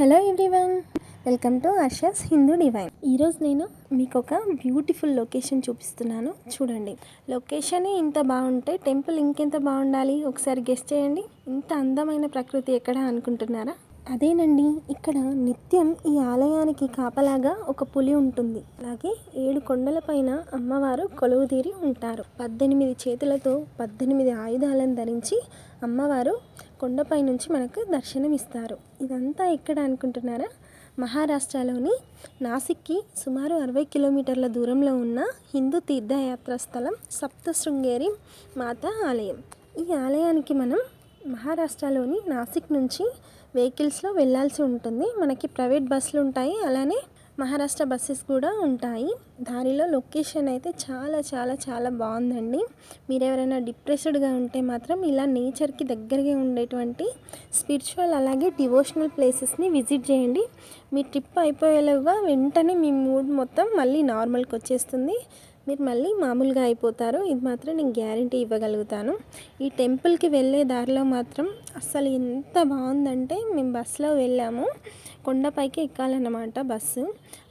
Hello everyone welcome to Asha's Hindu divine. ఈరోజు నేను మీకు ఒక బ్యూటిఫుల్ లొకేషన్ చూపిస్తున్నాను. చూడండి. లొకేషనే ఇంత బాగుంటే టెంపుల్ ఇంకెంత బాగుండాలి? ఒకసారి గెస్ట్ చేయండి. ఇంత అందమైన ప్రకృతి ఎక్కడ అనుకుంటున్నారా? అదేనండి ఇక్కడ నిత్యం ఈ ఆలయానికి కాపలాగా ఒక పులి ఉంటుంది. అలాగే ఏడు కొండల పైన అమ్మవారు కొలువుదీరి ఉంటారు. పద్దెనిమిది చేతులతో పద్దెనిమిది ఆయుధాలను ధరించి అమ్మవారు కొండపై నుంచి మనకు దర్శనం ఇస్తారు ఇదంతా ఎక్కడ అనుకుంటున్నారా? మహారాష్ట్రలోని నాసిక్కి సుమారు అరవై కిలోమీటర్ల దూరంలో ఉన్న హిందూ తీర్థయాత్ర స్థలం సప్తశృంగేరి మాత ఆలయం. ఈ ఆలయానికి మనం మహారాష్ట్రలోని నాసిక్ నుంచి వెహికల్స్లో వెళ్ళాల్సి ఉంటుంది. మనకి ప్రైవేట్ బస్సులు ఉంటాయి. అలానే మహారాష్ట్ర బస్సెస్ కూడా ఉంటాయి. దారిలో లొకేషన్ అయితే చాలా చాలా చాలా బాగుందండి. మీరు ఎవరైనా డిప్రెస్డ్గా ఉంటే మాత్రం ఇలా నేచర్కి దగ్గరగా ఉండేటువంటి స్పిరిచువల్ అలాగే డివోషనల్ ప్లేసెస్ని విజిట్ చేయండి. మీ ట్రిప్ అయిపోయేలాగా వెంటనే మీ మూడ్ మొత్తం మళ్ళీ నార్మల్కి వచ్చేస్తుంది. మీరు మళ్ళీ మామూలుగా అయిపోతారు ఇది మాత్రం నేను గ్యారంటీ ఇవ్వగలుగుతాను. ఈ టెంపుల్కి వెళ్ళే దారిలో మాత్రం అసలు ఎంత బాగుందంటే మేము బస్సులో వెళ్ళాము. కొండపైకి ఎక్కాలన్నమాట బస్సు.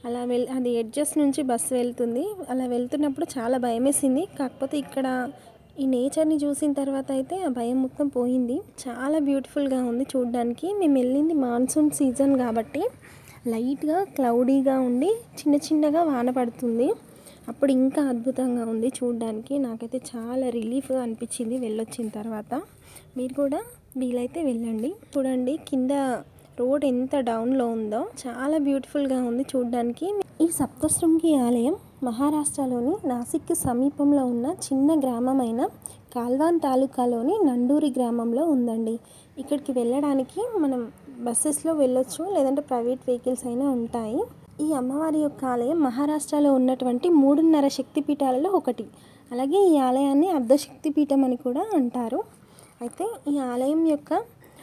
అలా వెల్ అది ఎడ్జెస్ నుంచి బస్సు వెళ్తుంది. అలా వెళ్తున్నప్పుడు చాలా భయం వేసింది కాకపోతే ఇక్కడ ఈ నేచర్ని చూసిన తర్వాత అయితే ఆ భయం మొత్తం పోయింది. చాలా బ్యూటిఫుల్గా ఉంది చూడడానికి. మేము వెళ్ళింది మాన్సూన్ సీజన్ కాబట్టి లైట్గా క్లౌడీగా ఉండి చిన్న చిన్నగా వాన పడుతుంది. అప్పుడు ఇంకా అద్భుతంగా ఉంది చూడడానికి. నాకైతే చాలా రిలీఫ్గా అనిపించింది వెళ్ళొచ్చిన తర్వాత. మీరు కూడా వీలైతే వెళ్ళండి. చూడండి కింద రోడ్ ఎంత డౌన్లో ఉందో. చాలా బ్యూటిఫుల్గా ఉంది చూడడానికి. ఈ సప్తశృంగి ఆలయం మహారాష్ట్రలోని నాసిక్ సమీపంలో ఉన్న చిన్న గ్రామమైన కాల్వాన్ తాలూకాలోని నండూరి గ్రామంలో ఉందండి. ఇక్కడికి వెళ్ళడానికి మనం బస్సెస్లో వెళ్ళొచ్చు లేదంటే ప్రైవేట్ వెహికల్స్ అయినా ఉంటాయి. ఈ అమ్మవారి యొక్క ఆలయం మహారాష్ట్రలో ఉన్నటువంటి మూడున్నర శక్తిపీఠాలలో ఒకటి. అలాగే ఈ ఆలయాన్ని అర్ధశక్తిపీఠం అని కూడా అంటారు. అయితే ఈ ఆలయం యొక్క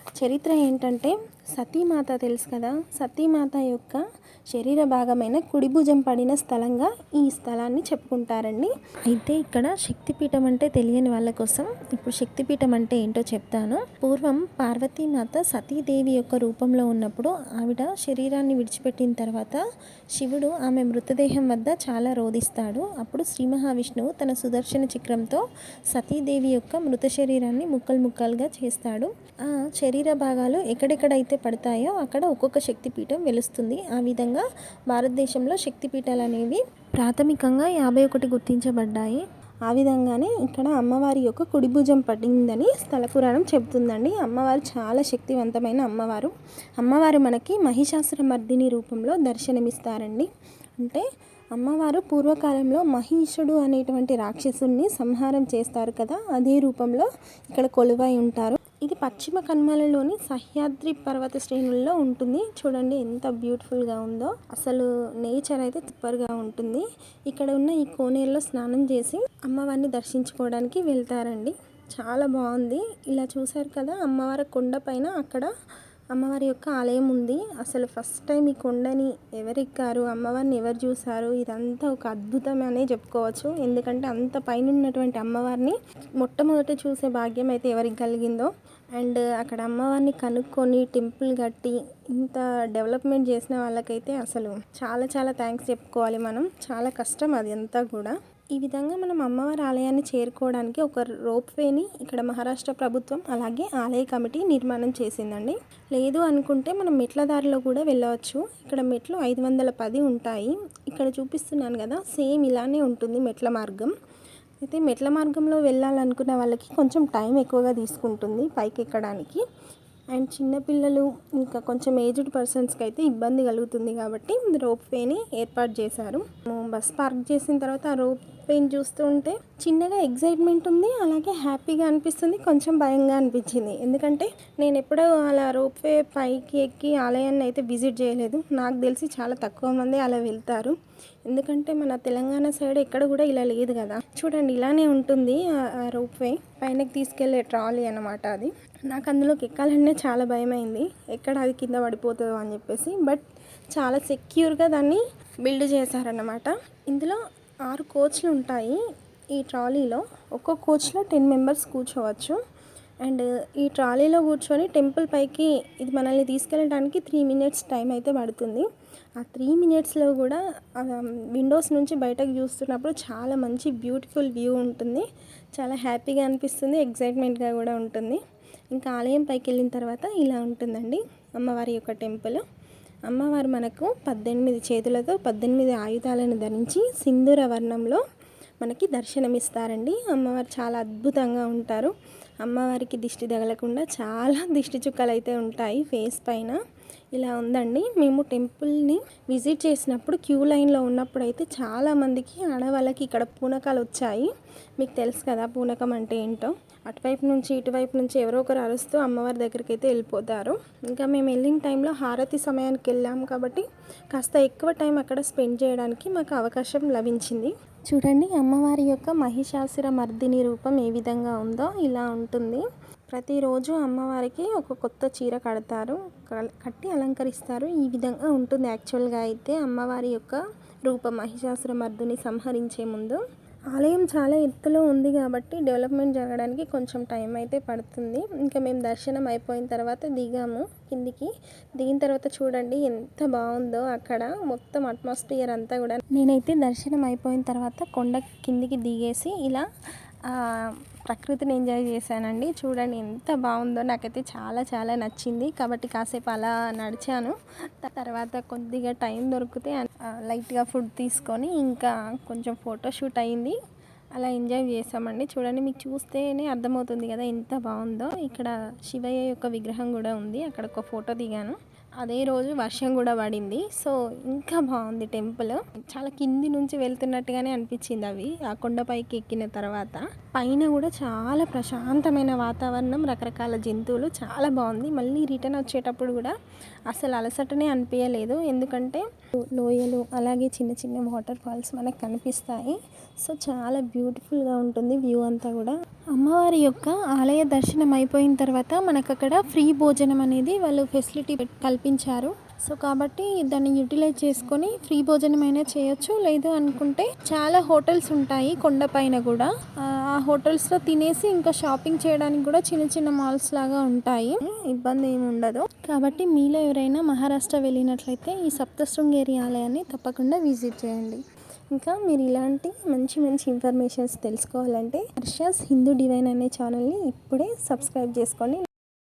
చరిత్ర ఏంటంటే సతీమాత తెలుసు కదా? సతీమాత యొక్క శరీర భాగమైన కుడి భుజం పడిన స్థలంగా ఈ స్థలాన్ని చెప్పుకుంటారండి. అయితే ఇక్కడ శక్తిపీఠం అంటే తెలియని వాళ్ళ కోసం ఇప్పుడు శక్తిపీఠం అంటే ఏంటో చెప్తాను. పూర్వం పార్వతీమాత సతీదేవి యొక్క రూపంలో ఉన్నప్పుడు ఆవిడ శరీరాన్ని విడిచిపెట్టిన తర్వాత శివుడు ఆమె మృతదేహం వద్ద చాలా రోధిస్తాడు. అప్పుడు శ్రీ మహావిష్ణువు తన సుదర్శన చక్రంతో సతీదేవి యొక్క మృత శరీరాన్ని ముక్కలు ముక్కలుగా చేస్తాడు. ఆ శరీర భాగాలు ఎక్కడెక్కడైతే పడతాయో అక్కడ ఒక్కొక్క శక్తిపీఠం వెలుస్తుంది. ఆ విధంగా భారతదేశంలో శక్తిపీఠాలు అనేవి ప్రాథమికంగా యాభై ఒకటి గుర్తించబడ్డాయి. ఆ విధంగానే ఇక్కడ అమ్మవారి యొక్క కుడి భుజం పడిందని స్థల పురాణం చెబుతుందండి. అమ్మవారు చాలా శక్తివంతమైన అమ్మవారు. అమ్మవారు మనకి మహిషాసుర మర్దిని రూపంలో దర్శనమిస్తారండి. అంటే అమ్మవారు పూర్వకాలంలో మహిషుడు అనేటువంటి రాక్షసుని సంహారం చేస్తారు కదా అదే రూపంలో ఇక్కడ కొలువై ఉంటారు. ఇది పశ్చిమ కనుమలలోని సహ్యాద్రి పర్వత శ్రేణుల్లో ఉంటుంది. చూడండి ఎంత బ్యూటిఫుల్గా ఉందో. అసలు నేచర్ అయితే సూపర్గా ఉంటుంది. ఇక్కడ ఉన్న ఈ కోనేరులో స్నానం చేసి అమ్మవారిని దర్శించుకోవడానికి వెళ్తారండి. చాలా బాగుంది. ఇలా చూసారు కదా అమ్మవారి కొండ పైన అక్కడ అమ్మవారి యొక్క ఆలయం ఉంది. అసలు ఫస్ట్ టైం ఈ కొండని ఎవరెక్కారు అమ్మవారిని ఎవరు చూశారు ఇదంతా ఒక అద్భుతం అనే చెప్పుకోవచ్చు. ఎందుకంటే అంత పైన ఉన్నటువంటి అమ్మవారిని మొట్టమొదట చూసే భాగ్యం అయితే ఎవరికి కలిగిందో అండ్ అక్కడ అమ్మవారిని కనుక్కొని టెంపుల్ కట్టి ఇంత డెవలప్మెంట్ చేసిన వాళ్ళకైతే అసలు చాలా చాలా థ్యాంక్స్ చెప్పుకోవాలి మనం. చాలా కష్టం అది అంతా కూడా. ఈ విధంగా మనం అమ్మవారి ఆలయాన్ని చేరుకోవడానికి ఒక రోప్ వేని ఇక్కడ మహారాష్ట్ర ప్రభుత్వం అలాగే ఆలయ కమిటీ నిర్మాణం చేసిందండి. లేదు అనుకుంటే మనం మెట్ల దారిలో కూడా వెళ్ళవచ్చు. ఇక్కడ మెట్లు ఐదు వందల పది ఉంటాయి. ఇక్కడ చూపిస్తున్నాను కదా సేమ్ ఇలానే ఉంటుంది మెట్ల మార్గం. అయితే మెట్ల మార్గంలో వెళ్ళాలనుకున్న వాళ్ళకి కొంచెం టైం ఎక్కువగా తీసుకుంటుంది పైకి ఎక్కడానికి అండ్ చిన్నపిల్లలు ఇంకా కొంచెం ఏజ్డ్ పర్సన్స్కి అయితే ఇబ్బంది కలుగుతుంది కాబట్టి రోప్ వేని ఏర్పాటు చేశారు. బస్ పార్క్ చేసిన తర్వాత ఆ రోప్ వేని చూస్తుంటే చిన్నగా ఎగ్జైట్మెంట్ ఉంది అలాగే హ్యాపీగా అనిపిస్తుంది కొంచెం భయంగా అనిపించింది. ఎందుకంటే నేను ఎప్పుడూ అలా రోప్ వే పైకి ఎక్కి ఆలయాన్ని అయితే విజిట్ చేయలేదు. నాకు తెలిసి చాలా తక్కువ మంది అలా వెళ్తారు. ఎందుకంటే మన తెలంగాణ సైడ్ ఎక్కడ కూడా ఇలా లేదు కదా. చూడండి ఇలానే ఉంటుంది ఆ రోప్ వే. పైనకి తీసుకెళ్ళే ట్రాలీ అనమాట అది. నాకు అందులోకి ఎక్కాలంటే చాలా భయమైంది. ఎక్కడ అది కింద పడిపోతుందో అని చెప్పేసి. బట్ చాలా సెక్యూర్గా దాన్ని బిల్డ్ చేశారన్నమాట. ఇందులో ఆరు కోచ్లు ఉంటాయి ఈ ట్రాలీలో. ఒక్కో కోచ్లో టెన్ మెంబర్స్ కూర్చోవచ్చు. అండ్ ఈ ట్రాలీలో కూర్చొని టెంపుల్ పైకి ఇది మనల్ని తీసుకెళ్ళడానికి త్రీ మినిట్స్ టైం అయితే పడుతుంది. ఆ త్రీ మినిట్స్లో కూడా విండోస్ నుంచి బయటకు చూస్తున్నప్పుడు చాలా మంచి బ్యూటిఫుల్ వ్యూ ఉంటుంది. చాలా హ్యాపీగా అనిపిస్తుంది ఎగ్జైట్మెంట్గా కూడా ఉంటుంది. ఇంకా ఆలయం పైకి వెళ్ళిన తర్వాత ఇలా ఉంటుందండి. అమ్మవారి యొక్క టెంపుల్. అమ్మవారు మనకు పద్దెనిమిది చేతులతో పద్దెనిమిది ఆయుధాలను ధరించి సింధూర వర్ణంలో మనకి దర్శనమిస్తారండి. అమ్మవారు చాలా అద్భుతంగా ఉంటారు. అమ్మవారికి దిష్టి తగలకుండా చాలా దిష్టి చుక్కలు అయితే ఉంటాయి ఫేస్ పైన. ఇలా ఉందండి. మేము టెంపుల్ని విజిట్ చేసినప్పుడు క్యూ లైన్లో ఉన్నప్పుడు అయితే చాలామందికి ఆడవాళ్ళకి ఇక్కడ పూనకాలు వచ్చాయి. మీకు తెలుసు కదా పూనకం అంటే ఏంటో? అటువైపు నుంచి ఇటువైపు నుంచి ఎవరో ఒకరు అరుస్తూ అమ్మవారి దగ్గరికి అయితే వెళ్ళిపోతారు. ఇంకా మేము వెళ్ళిన టైంలో హారతి సమయానికి వెళ్ళాము కాబట్టి కాస్త ఎక్కువ టైం అక్కడ స్పెండ్ చేయడానికి మాకు అవకాశం లభించింది. చూడండి అమ్మవారి యొక్క మహిషాసుర మర్దిని రూపం ఏ విధంగా ఉందో ఇలా ఉంటుంది. ప్రతిరోజు అమ్మవారికి ఒక కొత్త చీర కడతారు. కట్టి అలంకరిస్తారు. ఈ విధంగా ఉంటుంది యాక్చువల్గా అయితే అమ్మవారి యొక్క రూపం మహిషాసుర మర్దుని సంహరించే ముందు. ఆలయం చాలా ఎత్తులో ఉంది కాబట్టి డెవలప్మెంట్ జరగడానికి కొంచెం టైం అయితే పడుతుంది. ఇంకా మేము దర్శనం అయిపోయిన తర్వాత దిగాము కిందికి. దిగిన తర్వాత చూడండి ఎంత బాగుందో అక్కడ. మొత్తం అట్మాస్ఫియర్ అంతా కూడా. నేనైతే దర్శనం అయిపోయిన తర్వాత కొండ కిందికి దిగేసి ఇలా ప్రకృతిని ఎంజాయ్ చేశానండి. చూడండి ఎంత బాగుందో. నాకైతే చాలా చాలా నచ్చింది. కాబట్టి కాసేపు అలా నడిచాను. తర్వాత కొద్దిగా టైం దొరికితే లైట్గా ఫుడ్ తీసుకొని ఇంకా కొంచెం ఫోటోషూట్ అయింది. అలా ఎంజాయ్ చేసామండి. చూడండి మీకు చూస్తేనే అర్థమవుతుంది కదా ఎంత బాగుందో. ఇక్కడ శివయ్య యొక్క విగ్రహం కూడా ఉంది. అక్కడ ఒక ఫోటో దిగాను. అదే రోజు వర్షం కూడా పడింది. సో ఇంకా బాగుంది టెంపుల్. చాలా కింది నుంచి వెళ్తున్నట్టుగానే అనిపించింది అవి. ఆ కొండపైకి ఎక్కిన తర్వాత పైన కూడా చాలా ప్రశాంతమైన వాతావరణం రకరకాల జంతువులు. చాలా బాగుంది. మళ్ళీ రిటర్న్ వచ్చేటప్పుడు కూడా అసలు అలసటనే అనిపించలేదు. ఎందుకంటే లోయలు అలాగే చిన్న చిన్న వాటర్ ఫాల్స్ మనకు కనిపిస్తాయి. సో చాలా బ్యూటిఫుల్గా ఉంటుంది వ్యూ అంతా కూడా. అమ్మవారి యొక్క ఆలయ దర్శనం అయిపోయిన తర్వాత మనకు అక్కడ ఫ్రీ భోజనం అనేది వాళ్ళు ఫెసిలిటీ కల్పించారు. సో కాబట్టి దాన్ని యూటిలైజ్ చేసుకొని ఫ్రీ భోజనం అయినా చేయొచ్చు. లేదు అనుకుంటే చాలా హోటల్స్ ఉంటాయి కొండపైన కూడా. ఆ హోటల్స్లో తినేసి ఇంకా షాపింగ్ చేయడానికి కూడా చిన్న చిన్న మాల్స్ లాగా ఉంటాయి. ఇబ్బంది ఏమి ఉండదు. కాబట్టి మీలో ఎవరైనా మహారాష్ట్ర వెళ్ళినట్లయితే ఈ సప్తశృంగేరి ఆలయాన్ని తప్పకుండా విజిట్ చేయండి. ఇంకా మీరు ఇలాంటి మంచి మంచి ఇన్ఫర్మేషన్స్ తెలుసుకోవాలంటే హర్షాస్ హిందూ డివైన్ అనే ఛానల్ని ఇప్పుడే సబ్స్క్రైబ్ చేసుకోండి.